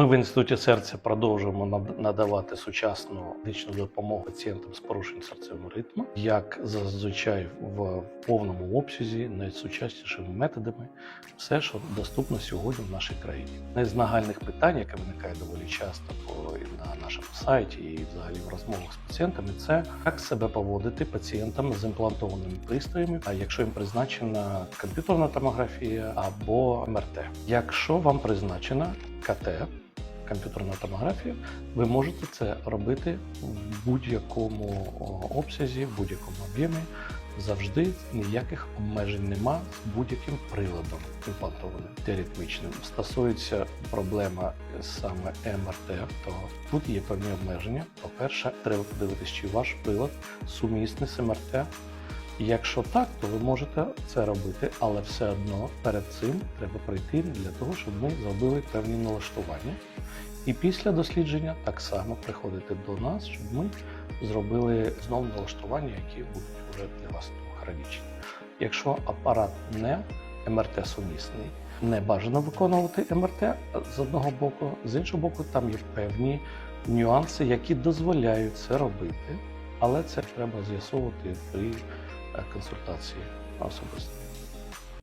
Ми в інституті серця продовжуємо надавати сучасну медичну допомогу пацієнтам з порушенням серцевого ритму, як зазвичай в повному обсязі, найсучаснішими методами, все, що доступно сьогодні в нашій країні. Одне з нагальних питань, яке виникає доволі часто на нашому сайті і взагалі в розмовах з пацієнтами, це як себе поводити пацієнтам з імплантованими пристроями, а якщо їм призначена комп'ютерна томографія або МРТ. Якщо вам призначена КТ, комп'ютерна томографія, ви можете це робити в будь-якому обсязі, в будь-якому об'ємі. Завжди ніяких обмежень нема з будь-яким приладом імплантованим діаритмічним. Стосується проблема саме МРТ, то тут є певні обмеження. По-перше, треба подивитися, чи ваш прилад сумісний з МРТ. Якщо так, то ви можете це робити, але все одно перед цим треба пройти для того, щоб ми зробили певні налаштування. І після дослідження так само приходити до нас, щоб ми зробили знову налаштування, які будуть вже для вас хронічні. Якщо апарат не МРТ сумісний, не бажано виконувати МРТ з одного боку, з іншого боку, там є певні нюанси, які дозволяють це робити, але це треба з'ясовувати при консультації особисто.